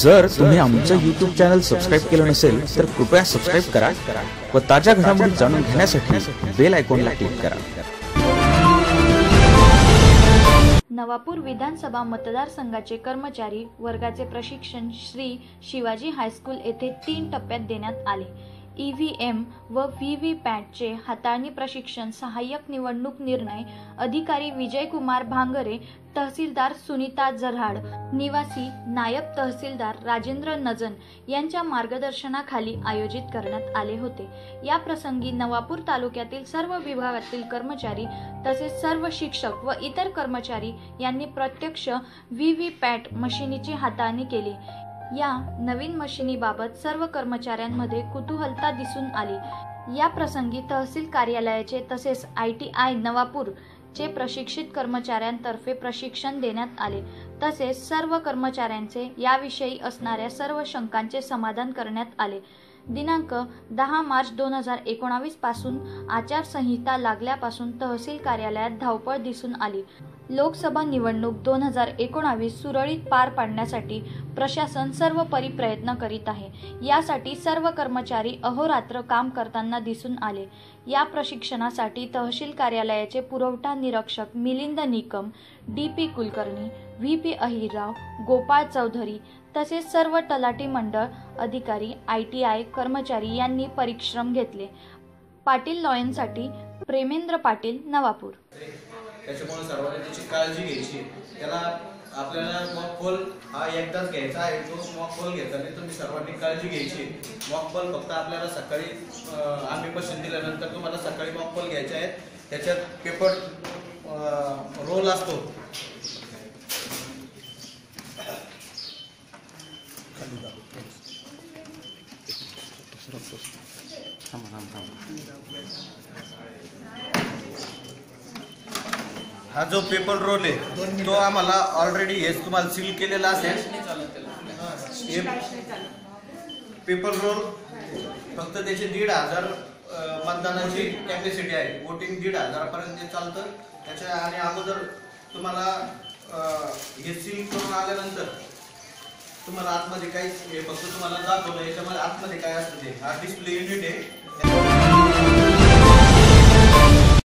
जर तुम्ही आमचं यूट्यूब चॅनल सबस्क्राईब केलं नसेल तर कृपया सबस्क्राईब करा व ताज्या घडामोडी जाणून घेण्यासाठी बेल आयकॉनला क्लिक करा. नवापूर विधानसभा मतदारसंघाचे कर्मचारी वर्गाचे प्रशिक्षण श्री शिवाजी हायस्कूल येथे तीन टप्प्यात देण्यात आले. ई व्ही एम व व्ही व्ही पॅटचे हाताळणी प्रशिक्षण सहाय्यक निवडणूक निर्णय अधिकारी विजयकुमार भांगरे तहसीलदार सुनीता जऱ्हाड निवासी नायब तहसीलदार राजेंद्र नजन यांच्या मार्गदर्शनाखाली आयोजित करण्यात आले होते. या प्रसंगी नवापूर तालुक्यातील सर्व विभागातील कर्मचारी तसेच सर्व शिक्षक व इतर कर्मचारी यांनी प्रत्यक्ष व्ही व्ही पॅट मशिनीची हाताळणी केली. या नवीन मशिनीबाबत सर्व कर्मचाऱ्यांमध्ये कुतूहलता दिसून आली. या प्रसंगी तहसील कार्यालयाचे तसेच आय टी आय नवापूर चे प्रशिक्षित कर्मचाऱ्यांतर्फे प्रशिक्षण देण्यात आले. तसेच सर्व कर्मचाऱ्यांचे याविषयी असणाऱ्या सर्व शंकांचे समाधान करण्यात आले. दिनांक दहा मार्च दोन हजार एकोणावीसपासून आचारसंहिता लागल्यापासून तहसील कार्यालयात धावपळ दिसून आली. लोकसभा निवडणूक दोन हजार एकोणावीस सुरळीत पार पाडण्यासाठी प्रशासन सर्वपरी प्रयत्न करीत आहे. यासाठी सर्व कर्मचारी अहोरात्र काम करताना दिसून आले. या प्रशिक्षणासाठी तहसील कार्यालयाचे पुरवठा निरीक्षक Milind Nikam D P Kulkarni V P Ahirrao Gopal Chaudhari तसेच सर्व तलाठी मंडळ अधिकारी आय टी आय कर्मचारी यांनी परिश्रम घेतले. पाटील लॉयनसाठी प्रेमेंद्र पाटील नवापूर. त्याच्यामुळे सर्वांनी त्याची काळजी घ्यायची. त्याला आपल्याला मॉक खोल हा एकदाच घ्यायचा आहे तो मॉक खोल घेताना तुम्ही सर्वांनी काळजी घ्यायची. मॉक खोल फक्त आपल्याला सकाळी आम्ही पसंत दिल्यानंतर तुम्हाला सकाळी मॉक खोल घ्यायचे आहेत. त्याच्यात पेपर रोल असतो. हा जो पेपर रोल आहे तो आम्हाला ऑलरेडी हेच तुम्हाला सील केलेला असेल. पेपर रोल फक्त त्याचे दीड हजार मतदानाची कॅपॅसिटी आहे. वोटिंग दीड हजारापर्यंत ते चालतं त्याच्या आणि अगोदर तुम्हाला हे सील करून आल्यानंतर तुम्हाला आतमध्ये काहीच हे फक्त तुम्हाला दाखवलं याच्यामध्ये आतमध्ये काय असतं ते. हा डिस्प्ले युनिट आहे.